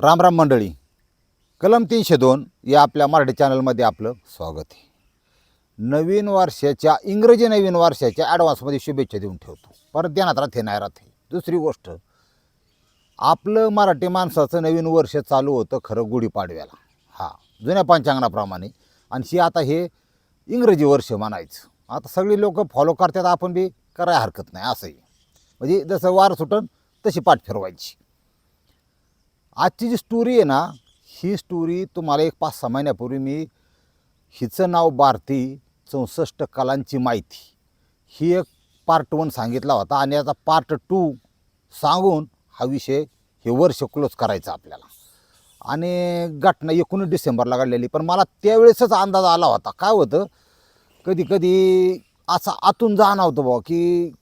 रामराम मंडळी. कलम तीनशे दोन या आपल्या मराठी चॅनलमध्ये आपलं स्वागत आहे. नवीन वर्षाच्या इंग्रजी नवीन वर्षाच्या ॲडव्हान्समध्ये शुभेच्छा देऊन ठेवतो. परत ध्यानात राहते नाही राहते दुसरी गोष्ट आपलं मराठी माणसाचं नवीन वर्ष चालू होतं खरं गुढीपाडव्याला. हा जुन्या पंचांगणाप्रमाणे. आणि आता हे इंग्रजी वर्ष म्हणायचं. आता सगळी लोक फॉलो करतात आपण बी करायला हरकत नाही असंही. म्हणजे जसं वार सुटन तशी पाठ फिरवायची. आजची जी स्टोरी आहे ना ही स्टोरी तुम्हाला एक पाच सहा महिन्यापूर्वी मी हिचं नाव भारती चौसष्ट कलांची माहिती. ही एक पार्ट वन सांगितला होता आणि आता पार्ट टू सांगून हा विषय हे वर्ष क्लोज करायचा आपल्याला. आणि घटना एकोणीस डिसेंबरला घडलेली पण मला त्यावेळेसच अंदाज आला होता. काय होतं कधी कधी असं आतून जाणवतं बुवा की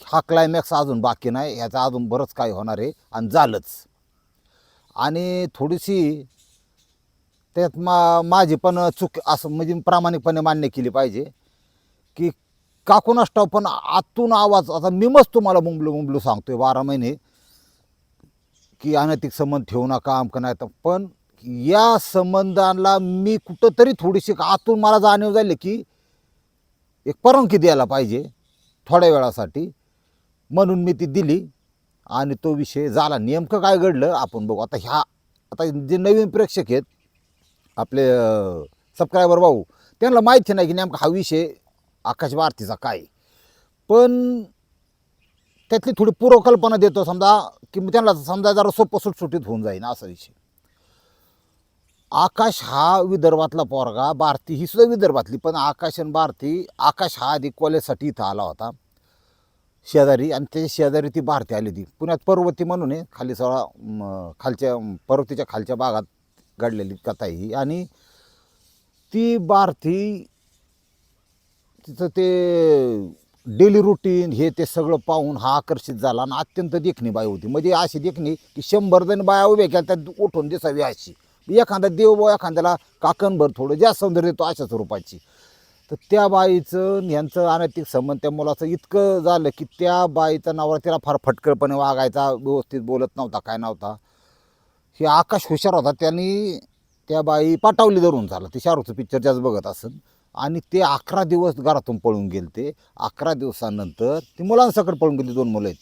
हा क्लायमॅक्स अजून बाकी नाही ह्याचं अजून बरंच काय होणार आहे आणि झालंच. आणि थोडीशी त्यात मा माझी पण चूक असं म्हणजे प्रामाणिकपणे मान्य केली पाहिजे की काकून असतो पण आतून आवाज आता मी मस्त तुम्हाला मुंबलू मुंबलू सांगतोय बारा महिने की अनैतिक संबंध ठेवू नका आमकं नाही तर पण या संबंधाला मी कुठंतरी थोडीशी आतून मला जाणीव झाली की एक परवानगी द्यायला पाहिजे थोड्या वेळासाठी म्हणून मी ती दिली. आणि तो विषय झाला. नेमकं काय घडलं आपण बघू. आता ह्या आता जे नवीन प्रेक्षक आहेत आपले सबस्क्रायबर भाऊ त्यांना माहिती नाही की नेमका हा विषय आकाश भारतीचा काय पण त्यातली थोडी पूर्वकल्पना देतो समजा की मग त्यांना समजा जरा सोपं सुटसुटीत होऊन जाईन असा विषय. आकाश हा विदर्भातला पोरगा भारती ही सुद्धा विदर्भातली पण आकाश आणि भारती आकाश हा आधी कॉलेजसाठी इथं आला होता. शेजारी आणि त्याच्या शेजारी ती भारती आली होती. पुण्यात पर्वती म्हणून आहे खाली सगळा खालच्या पर्वतीच्या खालच्या भागात घडलेली कथा आहे ही. आणि ती भारती तिचं ते डेली रुटीन हे ते सगळं पाहून हा आकर्षित झाला आणि अत्यंत देखणी बाई होती. म्हणजे अशी देखणी की शंभर जण बाया उभ्या केल्या त्यात उठून दिसावी अशी. एखादा देव एखाद्याला काकणभर थोडं जास्त सौंदर्य देतो अशा स्वरूपाची. तर त्या बाईचं यांचं अनैतिक संबंध त्या मुलाचं इतकं झालं की त्या बाईचा नवरा तिला फार फटकळपणे वागायचा व्यवस्थित बोलत नव्हता काय नव्हता. हे आकाश हुशार होता त्यांनी त्या बाई पाटावली धरून झालं. ते शाहरुखचं पिक्चर जास्त बघत असेल आणि ते अकरा दिवस घरातून पळून गेले ते अकरा दिवसानंतर ती मुलांसकट पळून गेली दोन मुलं आहेत.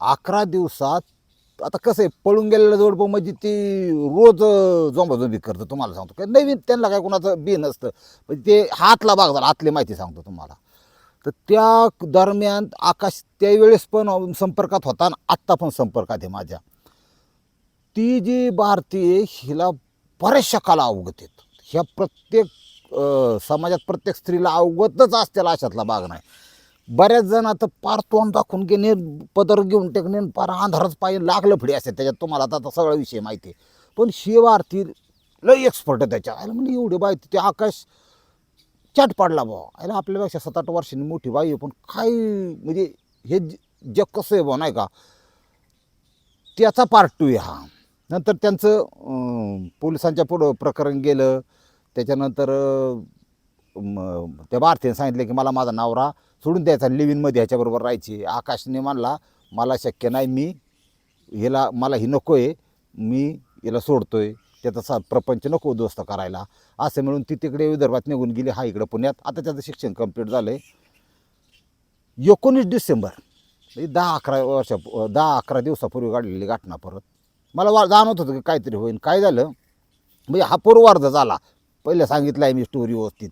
अकरा दिवसात आता कसं आहे पळून गेलेलं जोडपं म्हणजे ती रोज जोंबाजोंबी करतं तुम्हाला सांगतो. काय नवीन त्यांना काय कोणाचं बी नसतं. म्हणजे ते हातला भाग झाला आतली माहिती सांगतो तुम्हाला. तर त्या दरम्यान आकाश त्यावेळेस पण संपर्कात होता आणि आत्ता पण संपर्कात आहे माझ्या. ती जी भारतीय हिला बऱ्याचशा कला अवगत आहेत. ह्या प्रत्येक समाजात प्रत्येक स्त्रीला अवगतच असतेला अशातला भाग नाही. बऱ्याच जण आता पार तोंड दाखवून घेणे पदर घेऊन टेकणे पार अंधारच पाहिजे लागलं फडी असते त्याच्यात तुम्हाला आता आता सगळा विषय माहिती आहे. पण शिव आरती लय एक्सपर्ट आहे त्याच्या. आयला म्हणजे एवढी बाई ते आकाश चाट पाडला बा आयला आपल्यापेक्षा सात आठ वर्षांनी मोठी बाई आहे पण काय म्हणजे हे ज- जग कसं आहे बा नाही का? त्याचा पार्ट टू आहे हा. नंतर त्यांचं पोलिसांच्या पुढं प्रकरण गेलं. त्याच्यानंतर त्या भारतीने सांगितलं की मला माझा नवरा सोडून द्यायचा लिव्हिनमध्ये ह्याच्याबरोबर राहायची. आकाशने म्हणला मला शक्य नाही मी हिला मला ही नको आहे मी हिला आहे त्याचा सा प्रपंच नको उद्ध्वस्त करायला. असं मिळून ती तिकडे विदर्भात निघून गेली. हा इकडं पुण्यात. आता त्याचं शिक्षण कंप्लीट झालं आहे एकोणीस डिसेंबर म्हणजे दहा अकरा वर्षा दहा अकरा दिवसापूर्वी काढलेली घटना परत. मला वा जाणवत होतं की काहीतरी होईल काय झालं? म्हणजे हा पूर्वार्ध झाला. पहिले सांगितलं आहे मी स्टोरी व्यवस्थित.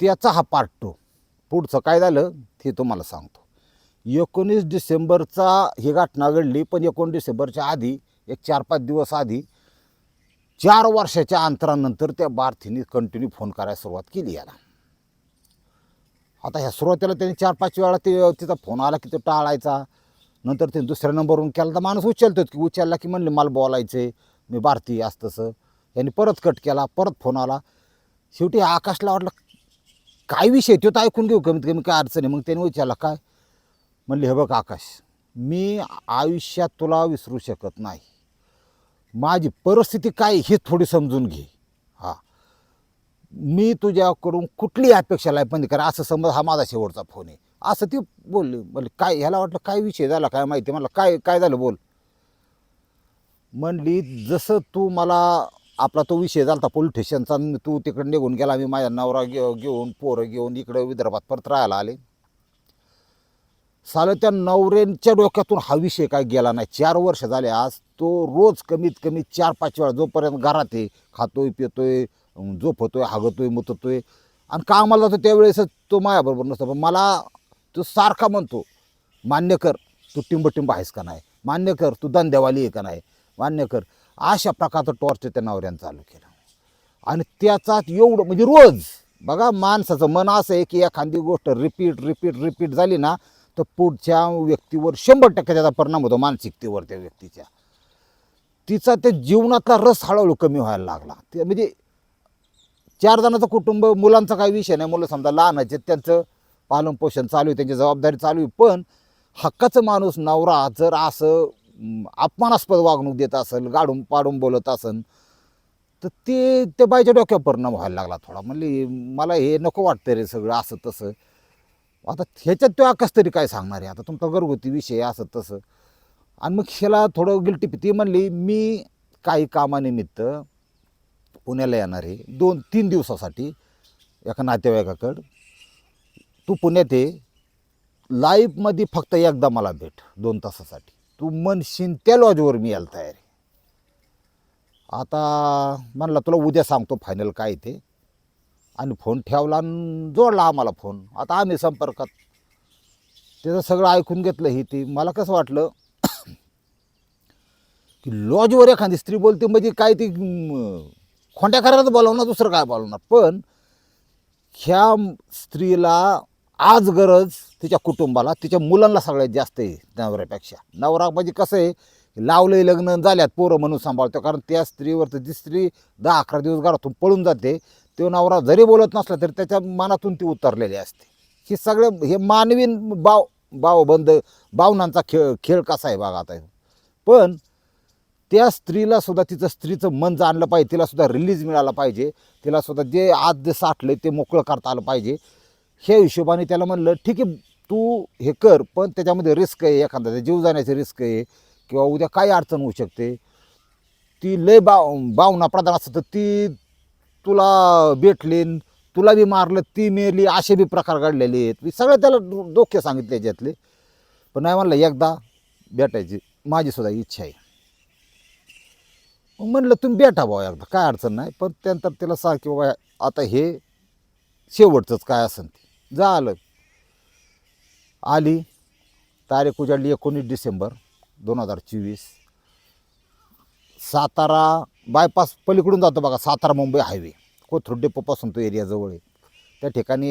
त्याचा हा पार्ट टू पुढचं काय झालं? ते तुम्हाला सांगतो. एकोणीस डिसेंबरचा ही घटना घडली पण एकोणीस डिसेंबरच्या आधी एक चार पाच दिवस आधी चार वर्षाच्या अंतरानंतर त्या भारतीने कंटिन्यू फोन करायला सुरुवात केली याला. आता ह्या सुरुवातीला त्यांनी चार पाच वेळा ते तिचा फोन आला की तो टाळायचा. नंतर त्याने दुसऱ्या नंबरवरून केला तर माणूस उचलतोच की उचलला की म्हणले मला बोलायचं आहे मी भारतीय असं तसं. यांनी परत कट केला परत फोन आला. शेवटी आकाशला वाटलं काय विषय तो तर ऐकून घेऊ कमीत कमी काय अडचण आहे. मग त्याने विचारला काय? म्हणले हे बघ आकाश मी आयुष्यात तुला विसरू शकत नाही. माझी परिस्थिती काय हे थोडी समजून घे. हां. मी तुझ्याकडून कुठली अपेक्षा नाही पण करा. असं समज हा माझा शेवटचा फोन आहे. असं ती बोलली. म्हणजे काय ह्याला वाटलं काय विषय झाला काय माहिती? मला काय काय झालं बोल. म्हणली जसं तू मला आपला तो विषय झाला पोलीस स्टेशनचा तू तिकडे निघून गेला मी माझ्या नवरा घेऊ घेऊन पोरं घेऊन इकडं विदर्भात परत राहायला आले. सालं त्या नवऱ्यांच्या डोक्यातून हा विषय काय गेला नाही. चार वर्ष झाले आज तो रोज कमीत कमी चार पाच वेळा जोपर्यंत घरात आहे खातोय पितोय झोपतोय हागतोय मुततोय. आणि कामाला जातो त्यावेळेस तो माझ्याबरोबर नसतो. पण मला तो सारखा म्हणतो मान्य कर तू टिंब टिंब आहेस का नाही? मान्य कर तू धंद्यावाली आहे का नाही? मान्य कर. अशा प्रकारचं टॉर्च त्या नवऱ्यानं चालू केलं. आणि त्याचाच एवढं म्हणजे रोज बघा माणसाचं मन असं आहे की एखादी गोष्ट रिपीट रिपीट रिपीट झाली ना तर पुढच्या व्यक्तीवर शंभर टक्के त्याचा परिणाम होतो मानसिकतेवर त्या व्यक्तीच्या. तिचा त्या जीवनातला रस हळूहळू कमी व्हायला लागला. ते म्हणजे चार जणांचं कुटुंब मुलांचा काही विषय नाही. मुलं समजा लहान आहेत त्यांचं पालनपोषण चालू आहे त्यांची जबाबदारी चालू आहे. पण हक्काचं माणूस नवरा जर असं अपमानास्पद वागणूक देत असेल गाडून पाडून बोलत असेल तर ते त्या बाईच्या डोक्यावर परिणाम व्हायला लागला थोडा. म्हणले मला हे नको वाटतं रे सगळं असं तसं. आता ह्याच्यात तो आकाश तरी काय सांगणार आहे? आता तुमचा घरगुती विषय असं तसं. आणि मग ह्याला थोडं गिल्टी ती म्हणली मी काही कामानिमित्त पुण्याला येणार आहे. दोन तीन दिवसासाठी एका नातेवाईकाकडं. तू पुण्यात ये. लाईफमध्ये फक्त एकदा मला भेट दोन तासासाठी. तू म्हणशीन त्या लॉजवर मी यायला तयार आहे. आता म्हणला तुला उद्या सांगतो फायनल काय ते. आणि फोन ठेवला आणि जोडला आम्हाला फोन आता आम्ही संपर्कात. त्याचं सगळं ऐकून घेतलं ही ती. मला कसं वाटलं की लॉजवर एखादी स्त्री बोलते म्हणजे काय ती अं, खोंड्या करायला बोलावणार दुसरं काय बोलावणार पण ह्या स्त्रीला आज गरज तिच्या कुटुंबाला तिच्या मुलांना सगळ्यात जास्त आहे नवऱ्यापेक्षा. नवरा म्हणजे कसं आहे लावले लग्न झाल्यात पोरं म्हणून सांभाळतो कारण त्या स्त्रीवर तर जी स्त्री दहा अकरा दिवस घरातून पळून जाते तो नवरा जरी बोलत नसला तरी त्याच्या मनातून ती उतरलेली असते. हे सगळं हे मानवी बाव भावबंद भावनांचा खेळ खेळ कसा आहे बघा आता. पण त्या स्त्रीला सुद्धा तिचं स्त्रीचं मन जाणलं पाहिजे तिला सुद्धा रिलीज मिळाला पाहिजे. तिला सुद्धा जे आज जे साठलं ते मोकळं करता आलं पाहिजे. ह्या हिशोबाने त्याला म्हणलं ठीक आहे तू हे कर पण त्याच्यामध्ये रिस्क आहे एखादा जीव जाण्याची रिस्क आहे किंवा उद्या काय अडचण होऊ शकते. ती लय बाव भावना प्रधान असतं तर ती तुला भेटलीन तुला बी मारलं ती मेली असे बी प्रकार घडलेले आहेत. मी सगळं त्याला डोके सांगितले याच्यातले. पण नाही म्हणलं एकदा भेटायची माझीसुद्धा इच्छा आहे. मग म्हणलं तुम्ही भेटा भाऊ एकदा काय अडचण नाही. पण त्यानंतर तिला सांग की बाबा आता हे शेवटचंच काय असेल ते. झालं. आली तारीख उजाडली एकोणीस डिसेंबर दोन हजार चोवीस. सातारा बायपास पलीकडून जातो बघा सातारा मुंबई हायवे कोथरूड डेपोपासून तो एरिया जवळ आहे. त्या ठिकाणी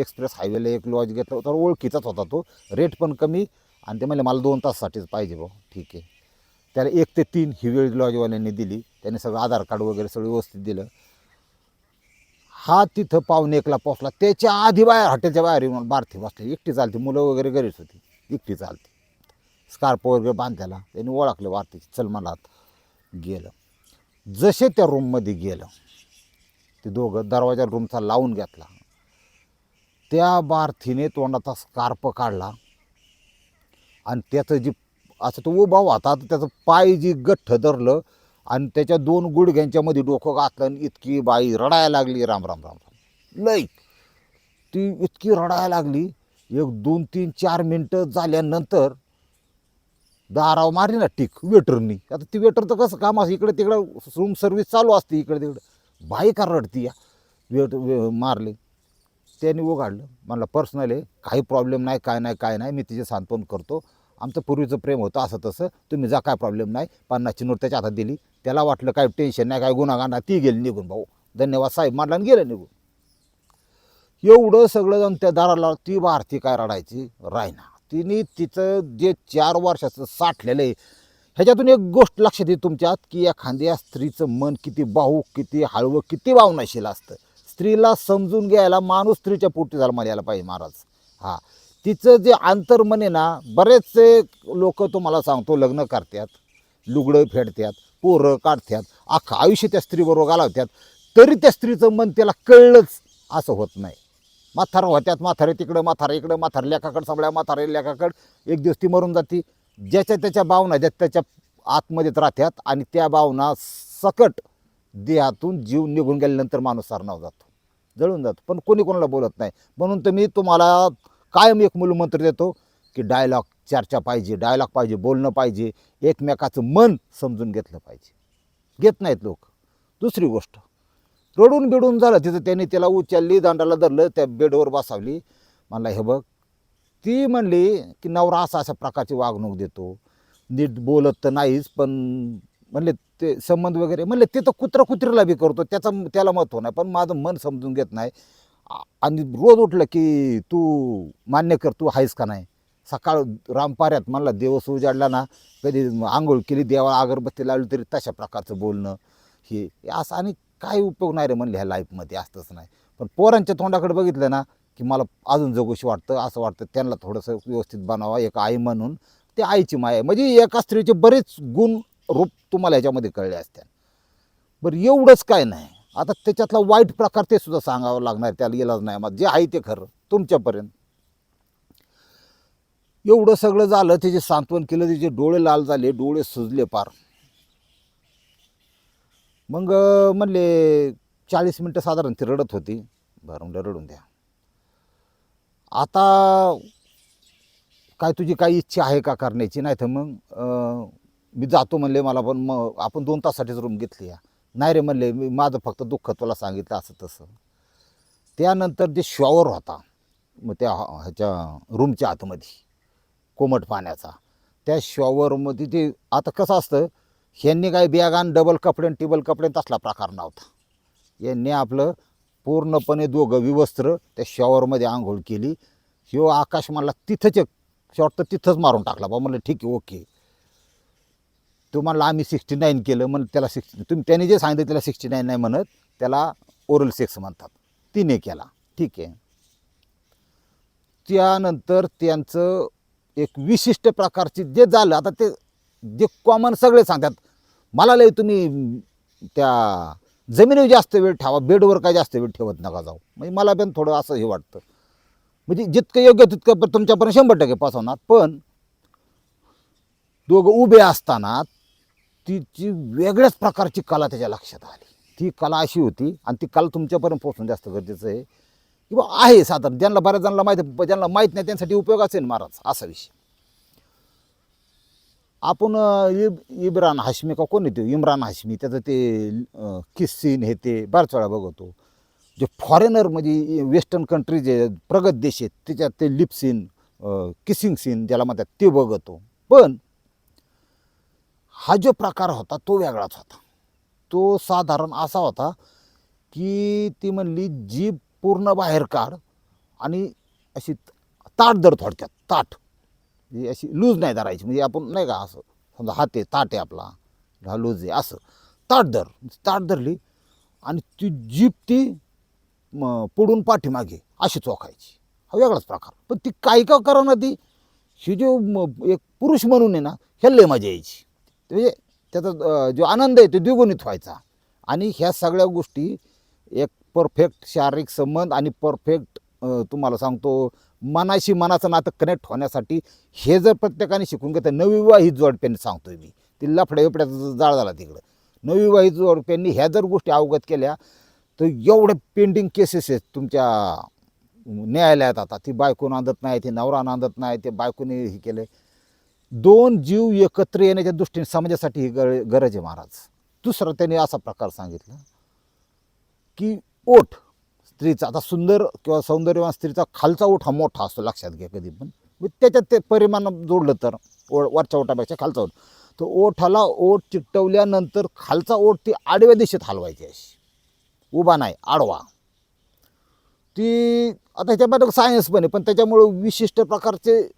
एक्सप्रेस हायवेला एक लॉज घेतला तर ओळखीचाच होता तो. रेट पण कमी आणि ते म्हणले मला दोन तासासाठीच पाहिजे भाऊ ठीक आहे. त्याला एक ते तीन ही वेळ लॉजवाल्यांनी दिली. त्याने सगळं आधार कार्ड वगैरे सगळं व्यवस्थित दिलं. हा तिथं पाहुणे एकला पोचला त्याच्या आधी बाहेर हॉटेलच्या बाहेर येऊन बारथी बसली. एकटी चालते मुलं वगैरे घरीच होती. एकटी चालते. स्कार्प वगैरे बांधायला त्यांनी ओळखलं वारतीची चल मला गेलं. जसे त्या रूममध्ये गेलं ते दोघं दरवाजा रूमचा लावून घेतला. त्या बारथीने तोंडाचा स्कार्प काढला. आणि त्याचं जी असं तो उभा होता तर त्याचं पाय जी गठ्ठ धरलं आणि त्याच्या दोन गुडघ्यांच्यामध्ये डोकं घातलं आणि इतकी बाई रडायला लागली. राम राम राम राम. लई. ती इतकी रडायला लागली. एक दोन तीन चार मिनटं झाल्यानंतर दाराव मारली ना टिक वेटरनी. आता ती वेटर तर कसं काम असं इकडे तिकडं रूम सर्व्हिस चालू असते इकडे तिकडं. बाई का रडती या? वेट वे मारले. त्याने उघडलं. म्हणलं पर्सनल आहे. काही प्रॉब्लेम नाही काय नाही काय नाही. मी तिचे सांत्वन करतो. आमचं पूर्वीचं प्रेम होतं असं तसं. तुम्ही जा काय प्रॉब्लेम नाही. पन्नासची नोट त्याच्या हातात दिली. त्याला वाटलं काय टेन्शन नाही काय गुन्हा ती गेली निघून भाऊ. धन्यवाद साहेब मारला गेलं निघून. एवढं सगळं जाऊन त्या दाराला ती भारती काय रडायची? रायना तिने तिचं जे चार वर्षाचं साठलेलं आहे ह्याच्यातून एक गोष्ट लक्षात येते तुमच्यात की एखाद्या स्त्रीचं मन किती बाहू किती हळवं किती भावनाशील असतं. स्त्रीला समजून घ्यायला माणूस स्त्रीच्या पोटी झाला म्हणायला पाहिजे महाराज. हां. तिचं जे अंतर्मन आहे ना बरेचसे लोक तुम्हाला सांगतो लग्न करतात. लुगडं फेडतात पोरं काढतात अख्खं आयुष्य त्या स्त्रीबरोबर घालवत्यात तरी त्या स्त्रीचं मन त्याला कळलंच असं होत नाही. म्हातार होत्यात म्हातारे तिकडं म्हातारे इकडं म्हातारे लेखाकडं सांभाळ्या म्हातारे लेखाकडं. एक दिवस ती मरून जाती. ज्याच्या त्याच्या भावना ज्या त्याच्या आतमध्येच राहतात आणि त्या भावना सकट देहातून जीव निघून गेल्यानंतर माणूस सरणाव जातो. जळून जातो. पण कोणी कोणाला बोलत नाही. म्हणून तर मी तुम्हाला कायम एक मूलमंत्र देतो की डायलॉग चर्चा पाहिजे डायलॉग पाहिजे बोलणं पाहिजे एकमेकाचं मन समजून घेतलं पाहिजे. घेत नाहीत लोक. दुसरी गोष्ट रडून बिडून झालं तिथं त्यांनी त्याला उचलली दांडाला धरलं त्या बेडवर बसावली. मला हे बघ ती म्हणली की नवरा असा अशा प्रकारची वागणूक देतो. नीट बोलत तर नाहीच पण म्हणले ते संबंध वगैरे म्हणले ते तर कुत्रा कुत्रीला बी करतो त्याचा त्याला महत्त्व नाही पण माझं मन समजून घेत नाही. आणि रोज उठलं की तू मान्य कर तू आहेस का नाही? सकाळ रामपाऱ्यात म्हणला दिवस उजाडला ना कधी आंघोळ केली देवाला अगरबत्ती लावली तरी तशा प्रकारचं बोलणं. हे असं आणि काही उपयोग नाही रे म्हणले ह्या लाईफमध्ये असतंच नाही. पण पोरांच्या तोंडाकडे बघितलं ना की मला अजून जगूशी वाटतं असं वाटतं त्यांना थोडंसं व्यवस्थित बनावा एक आई म्हणून. ते आईची माया आहे. म्हणजे एका स्त्रीचे बरेच गुण रूप तुम्हाला याच्यामध्ये कळले असत्या बरं एवढंच काय नाही. आता त्याच्यातला वाईट प्रकार ते सुद्धा सांगावं लागणार त्याला इलाज नाही. मग जे आहे ते खरं तुमच्यापर्यंत. एवढं सगळं झालं त्याचे सांत्वन केलं त्याचे डोळे लाल झाले डोळे सुजले पार. मग म्हणले चाळीस मिनटं साधारण ती रडत होती. बरं म्हणलं रडून द्या. आता काय तुझी काही इच्छा आहे का करण्याची? नाही तर मग मी जातो म्हणले मला पण मग आपण दोन तासासाठीच रूम घेतली या. नाही रे म्हणले मी माझं फक्त दुःख तुला सांगितलं असं तसं. त्यानंतर जे शॉवर होता. मग त्या ह्याच्या रूमच्या आतमध्ये. कोमट पाण्याचा. त्या शॉवरमध्ये ते आता कसं असतं ह्यांनी काय बॅग आणि डबल कपडे आणि टेबल कपडे तसला प्रकार नव्हता. यांनी आपलं पूर्णपणे दोघं विवस्त्र त्या शॉवरमध्ये आंघोळ केली. ह्यो आकाश म्हणला तिथंच एक शॉर्ट तर तिथंच मारून टाकला. बा म्हणलं ठीक आहे ओके. तो म्हणला आम्ही सिक्स्टी नाईन केलं. म्हणलं त्याला सिक्स्टी तुम्ही त्याने जे सांगितलं त्याला सिक्स्टी नाईन नाही म्हणत त्याला ओरल सेक्स म्हणतात. तिने केला. ठीक आहे. त्यानंतर त्यांचं एक विशिष्ट प्रकारची जे झालं आता ते जे कॉमन सगळे सांगतात मला लय तुम्ही त्या जमिनीवर जास्त वेळ ठेवा बेडवर काय जास्त वेळ ठेवत नका जाऊ. म्हणजे मला पण थोडं असं हे वाटतं. म्हणजे जितकं योग्य तितकं पण तुमच्यापर्यंत शंभर टक्के पासवणार पण दोघं उभे असताना तिची वेगळ्याच प्रकारची कला त्याच्या लक्षात आली. ती कला अशी होती आणि ती कला तुमच्यापर्यंत पोचणं जास्त गरजेचं आहे. किंवा आहे साधारण. ज्यांना बऱ्याच जणांना माहीत ज्यांना माहीत नाही त्यांसाठी उपयोग असेल महाराज असा विषय. आपण इब इब्रान हाशमी का कोण येतो इम्रान हाशमी त्याचं ते किस्सीन किस सीन हे ते बऱ्याच वेळा बघतो. जे फॉरेनर म्हणजे वेस्टर्न कंट्री जे प्रगत देश आहेत त्याच्यात ते लिप सीन किसिंग सीन ज्याला म्हणतात ते बघतो. पण हा जो प्रकार होता तो वेगळाच होता. तो साधारण असा होता की ती म्हणली जीभ पूर्ण बाहेर काढ आणि अशी ताट धर थोडक्यात ताट. म्हणजे अशी लूज नाही धरायची म्हणजे आपण नाही का असं समजा हात आहे ताट आहे आपला हा लूज आहे असं. ताट धर म्हणजे ताट धरली आणि ती जीभ ती म, पुढून पाठीमागे अशी चोखायची. हा वेगळाच प्रकार. पण ती काय का करा ना ती ही जो एक पुरुष म्हणून आहे ना ह्याले मजा यायची. म्हणजे त्याचा जो आनंद आहे तो द्विगुणित व्हायचा. आणि ह्या सगळ्या गोष्टी एक परफेक्ट शारीरिक संबंध आणि परफेक्ट तुम्हाला सांगतो मनाशी मनाचं नातं कनेक्ट होण्यासाठी हे जर प्रत्येकाने शिकून घेतं नवविवाहित जोडप्यांनी सांगतोय मी. ती लफड्या बिफड्याचा जाळ झाला तिकडं. नवविवाहित जोडप्यांनी ह्या जर गोष्टी अवगत केल्या तर एवढे पेंडिंग केसेस आहेत तुमच्या न्यायालयात आता. ती बायको नांदत नाही ती नवरा नांदत नाही ते बायकोने हे केलं दोन जीव एकत्र येण्याच्या दृष्टीने समाजासाठी ही गर गरज आहे महाराज. दुसरं त्यांनी असा प्रकार सांगितला की ओठ स्त्रीचा आता सुंदर किंवा सौंदर्यवान स्त्रीचा खालचा ओठ हा मोठा असतो लक्षात घ्या कधी पण. मग त्याच्यात ते परिमाण जोडलं तर ओ वरच्या ओठापेक्षा खालचा ओठ. तर ओठाला ओठ चिकटवल्यानंतर खालचा ओठ ती आडव्या दिशेत हलवायची अशी. उभा नाही आडवा. ती आता ह्याच्यामध्ये सायन्स पण आहे पण त्याच्यामुळं विशिष्ट प्रकारचे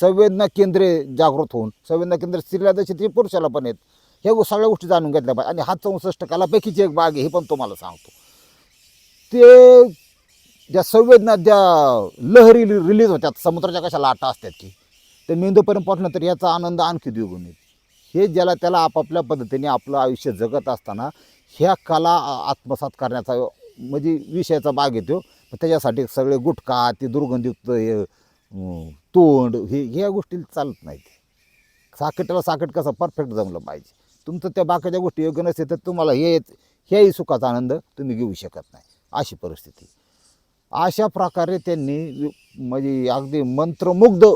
संवेदना केंद्रे जागृत होऊन संवेदना केंद्र स्त्रीला जशी ती पुरुषाला पण आहेत. ह्या गो- सगळ्या गोष्टी जाणून घेतल्या पाहिजे. आणि हा चौसष्ट कलापैकीची एक बाग आहे हे पण तुम्हाला सांगतो. ते ज्या संवेदना ज्या लहरी रिलीज होतात समुद्राच्या कशा लाटा असतात की ते मेंदूपर्यंत पोहोचलं तर याचा आनंद आणखी द्विगुणित हे ज्याला त्याला आपापल्या पद्धतीने आपलं आयुष्य जगत असताना ह्या कला आत्मसात करण्याचा म्हणजे विषयाचा भाग येतो. त्याच्यासाठी सगळे गुटखा ते दुर्गंधयुक्त हे तोंड हे ह्या गोष्टी चालत नाहीत. साकेटाला साकेट कसं परफेक्ट जमलं पाहिजे. तुमचं त्या बाकीच्या गोष्टी योग्य नसते तर तुम्हाला हे हेही सुखाचा आनंद तुम्ही घेऊ शकत नाही. अशी परिस्थिती. अशा प्रकारे त्यांनी म्हणजे अगदी मंत्रमुग्ध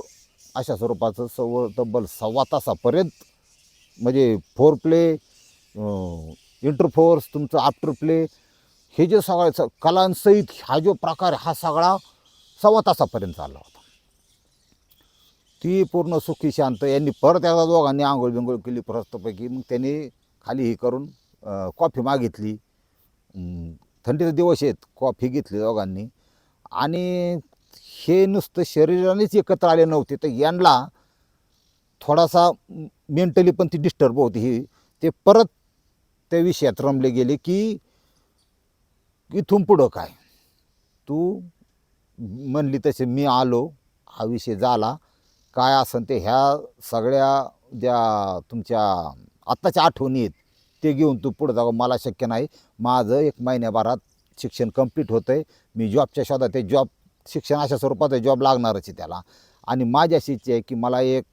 अशा स्वरूपाचं सव तब्बल सव्वा तासापर्यंत म्हणजे फोर प्ले इंटरफोर्स तुमचं आफ्टर प्ले हे जे सगळं स- कलांसहित हा जो प्रकार हा सगळा सव्वा तासापर्यंत चालला होता. ती पूर्ण सुखी शांत यांनी परत एकदा दोघांनी आंघोळ बिंघोळ केली प्रस्तपैकी मग त्यांनी खाली हे करून कॉफी मागितली. थंडीचे दिवस आहेत कॉफी घेतली दोघांनी. आणि हे नुसतं शरीरानेच एकत्र आले नव्हते तर यांना थोडासा मेंटली पण ती डिस्टर्ब होती ही. ते परत त्या विषयात रमले गेले की इथून पुढं काय? तू म्हणली तसे मी आलो हा विषय झाला. काय असन ते ह्या सगळ्या ज्या तुमच्या आत्ताच्या आठवणी आहेत ते घेऊन तू पुढं जाऊ. मला शक्य नाही. माझं एक महिन्याभरात शिक्षण कंप्लीट होतं आहे मी जॉबच्या शोधात ते जॉब शिक्षण अशा स्वरूपात आहे. जॉब लागणारच आहे त्याला. आणि माझ्याशी इच्छा आहे की मला एक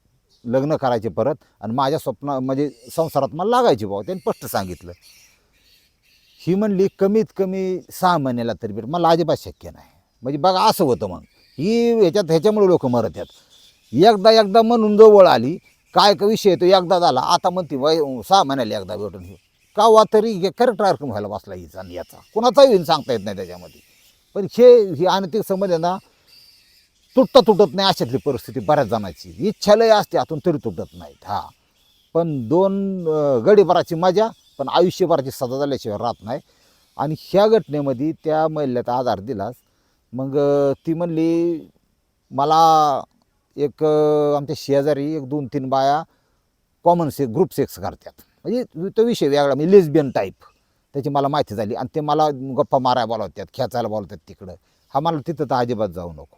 लग्न करायचे परत आणि माझ्या स्वप्न म्हणजे संसारात मला लागायची भाऊ. त्यांनी स्पष्ट सांगितलं. ही म्हणली कमीत कमी सहा महिन्याला तरी भेट. मला अजिबात शक्य नाही. म्हणजे बघा असं होतं मग. ही ह्याच्यात ह्याच्यामुळे लोक मरत आहेत. एकदा एकदा म्हणून जवळ आली. काय का विषय तो एकदा झाला आता म्हणते वय सहा महिन्याला एकदा भेटून घेऊ. का वा तरी करेक्ट कार्यक्रम व्हायला बसला हिचा आणि याचा. कुणाचाही होईन सांगता येत नाही त्याच्यामध्ये. पण हे ही अनैतिक संबंध ना तुटता तुटत नाही अशातली परिस्थिती बऱ्याच जणांची. इच्छालय असते आतून तरी तुटत नाहीत. हा. पण दोन गडीभराची मजा पण आयुष्यभराची सजा झाल्याशिवाय राहत नाही. आणि ह्या घटनेमध्ये त्या महिलेचा आधार दिलास. मग ती म्हणली मला एक आमच्या शेजारी एक दोन तीन बाया कॉमन से ग्रुप सेक्स करतात. म्हणजे तो विषय वेगळा म्हणजे लेस्बियन टाईप त्याची मला माहिती झाली. आणि ते मला गप्पा मारायला बोलवतात खेचायला बोलतात तिकडं. हा मला तिथं तर अजिबात जाऊ नको.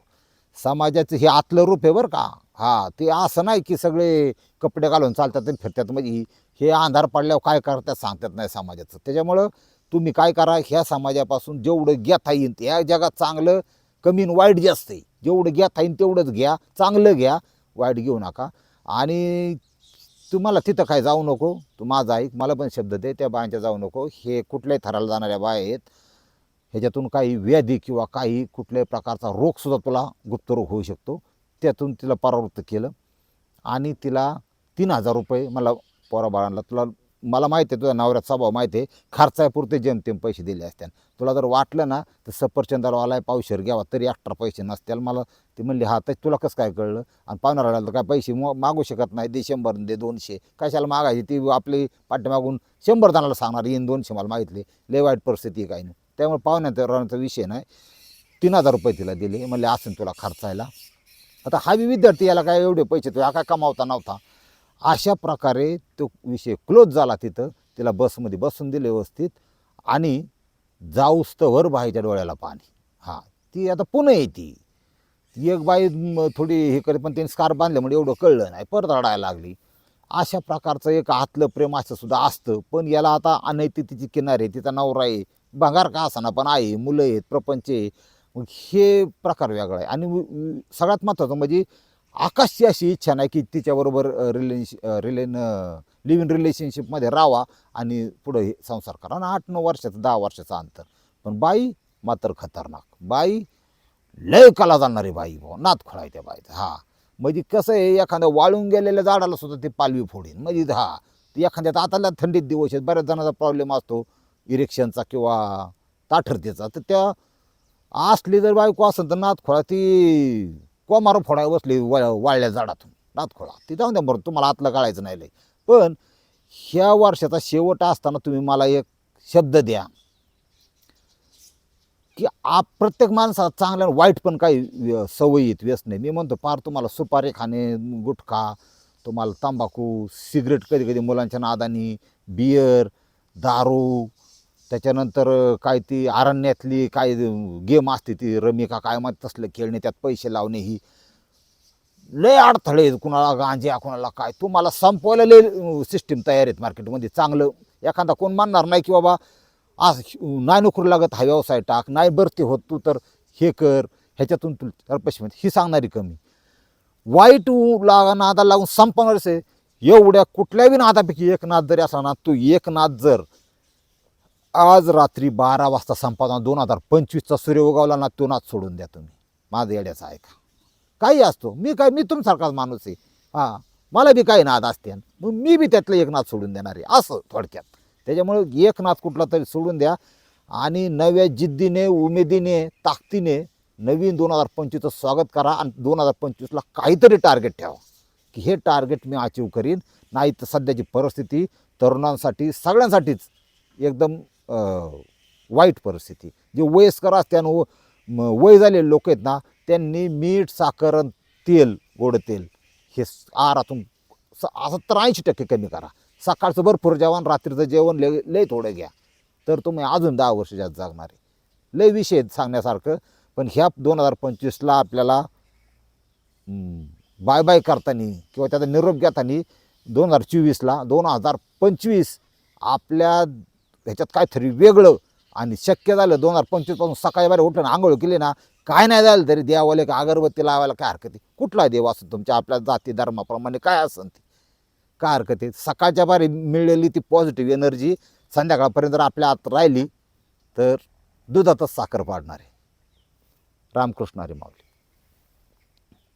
समाजाचं हे आतलं रूप आहे बरं का. हा ते असं नाही की सगळे कपडे घालून चालतात आणि फिरतात. म्हणजे हे अंधार पडल्यावर काय करतात सांगतात नाही समाजाचं. त्याच्यामुळं तुम्ही काय करा ह्या समाजापासून जेवढं घेता येईल ह्या जगात चांगलं कमी आणि वाईट जास्त आहे जेवढं घेता येईल तेवढंच घ्या चांगलं घ्या वाईट घेऊ नका. आणि तुम्हाला तिथं काय जाऊ नको तू माझा ऐक मला पण शब्द दे त्या बायांच्या जाऊ नको हे कुठल्याही थराला जाणाऱ्या बाया आहेत ह्याच्यातून काही व्याधी किंवा काही कुठल्याही प्रकारचा रोगसुद्धा तुला गुप्तरोग होऊ शकतो. त्यातून तिला परावृत्त केलं आणि तिला तीन हजार रुपये मला पोराबाळांना तुला मला माहिती आहे तुझ्या नवऱ्याचा स्वभाव माहिती आहे. खर्चापुरते जेमतेम पैसे दिले असत्यान तुला जर वाटलं ना तर सफरचंदारवाला पावशेर घ्यावा तरी एक्स्ट्रा पैसे नसतील. मला ते म्हणले हा तर तुला कसं काय कळलं? आणि पाहुणाऱ्याला तर काय पैसे मग मागू शकत नाही दे शंभर दे दोनशे. कशाला मागायची ती आपली पाठीमागून शंभर जणाला सांगणार येईन दोनशे मला मागितले. लय वाईट परिस्थिती आहे काही नाही. त्यामुळे पाहुण्याचा विषय नाही. तीन हजार रुपये तिला दिले. म्हणले असं तुला खर्चायला. आता हा विद्यार्थी याला काय एवढे पैसे तुला काय कमावता नव्हता. अशा प्रकारे तो विषय क्लोज झाला तिथं. तिला बसमध्ये बसून दिले व्यवस्थित आणि जाऊस्तवर बाईच्या डोळ्याला पाणी. हां ती आता पुन्हा येते ती. एक बाई थोडी हे करे पण त्यांनी स्कार बांधल्यामुळे म्हणजे एवढं कळलं नाही. परत रडायला लागली. अशा प्रकारचं एक आतलं प्रेम असं सुद्धा असतं. पण याला आता अनैतिकतेची किनारे तिचा नवरा आहे. भंगार का असाना पण आहे मुलं आहेत प्रपंच आहे. मग हे प्रकार वेगळा आहे. आणि सगळ्यात महत्त्वाचं म्हणजे आकाशची अशी इच्छा नाही की तिच्याबरोबर रिलेश रिलेन लिव्ह इन रिलेशनशिपमध्ये राहावा आणि पुढं हे संसार करा. आणि आठ नऊ वर्षाचं दहा वर्षाचं अंतर. पण बाई मात्र खतरनाक. बाई लय कला जाणणारी बाई भाऊ. नात खोळाय त्या बाईचं हां. म्हणजे कसं आहे एखाद्या वाळून गेलेल्या झाडाला सुद्धा ते पालवी फोडीन. म्हणजे हा ती एखाद्यात आताल्या थंडीत दिवस आहेत बऱ्याच जणांचा प्रॉब्लेम असतो इरेक्शनचा किंवा ताठरतेचा. तर त्या असली जर बायको असेल तर नात खोळा ती कोमार फोडाय बसली वा वाळल्या झाडातून नात खोळा ती जाऊन द्या बरं तुम्हाला आतलं काढायचं नाही लय. पण ह्या वर्षाचा शेवट असताना तुम्ही मला एक शब्द द्या. की आप प्रत्येक माणसाला चांगल्या वाईट पण काही व्य- सवयी आहेत नाही. मी म्हणतो फार तुम्हाला सुपारी खाणे गुटखा तुम्हाला तंबाखू सिगरेट कधी कधी मुलांच्या नादानी बियर दारू त्याच्यानंतर काय ती अरण्यातली काय गेम असते ती रमिका काय मग तसलं खेळणे त्यात पैसे लावणे ही. लय अडथळे आहेत कुणाला गांजा कुणाला काय. तुम्हाला संपवायला लय सिस्टीम तयार आहेत मार्केटमध्ये चांगलं. एखादा कोण मानणार नाही की बाबा आज नाही नोकरी लागत हा व्यवसाय टाक. नाही भरती होत तू तर हे कर. ह्याच्यातून तू पैसे मिळतील. ही सांगणारी कमी. वाईट लागा नादा लागून संपवणारच आहे. एवढ्या कुठल्याही नादापैकी एक नाद जरी असा ना तू एक नाद जर आज रात्री बारा वाजता संपादना दोन हजार पंचवीसचा सूर्य उगवला ना तो नाच सोडून द्या तुम्ही. माझं येड्याचा ऐका. काही असतो. मी काय मी तुमसारखाच माणूस आहे. हां मला बी काही नाद असते. मग मी बी त्यातलं एक नाद सोडून देणार आहे. असं थोडक्यात. त्याच्यामुळं एक नाद कुठला तरी सोडून द्या. आणि नव्या जिद्दीने उमेदीने ताकदीने नवीन दोन हजार पंचवीसचं स्वागत करा आणि दोन हजार पंचवीसला काहीतरी टार्गेट ठेवा. की हे टार्गेट मी अचीव करीन. नाही तर सध्याची परिस्थिती तरुणांसाठी सगळ्यांसाठीच एकदम वाईट परिस्थिती. जे वयस्कर असत्यानं वय झालेले लोक आहेत ना त्यांनी मीठ साखर तेल गोड तेल हे आरातून आहारातून स- असं ऐंशी टक्के कमी करा. सकाळचं भरपूर जेवण रात्रीचं जेवण लय लय थोडं घ्या. तर तुम्ही अजून दहा वर्ष जास्त जगणार आहे. लय विषय आहेत सांगण्यासारखं पण ह्या दोन हजार पंचवीसला आपल्याला बाय बाय करताना किंवा त्याचा निरोप घेताना दोन हजार चोवीसला दोन हजार पंचवीस आपल्या ह्याच्यात काहीतरी वेगळं. आणि शक्य झालं दोन हजार पंचवीसपासून सकाळी बाहेर उठलं आंघोळ केली ना काय नाही झालं तरी देवाला का अगरबत्ती लावायला काय हरकत आहे? कुठला देव असतो तुमच्या आपल्या जाती धर्माप्रमाणे काय असन ते काय हरकत आहे? सकाळच्या बारी मिळलेली ती पॉझिटिव्ह एनर्जी संध्याकाळपर्यंत जर आपल्या आत राहिली तर दुधातच साखर पाडणार. आहे रामकृष्ण हरी माऊली.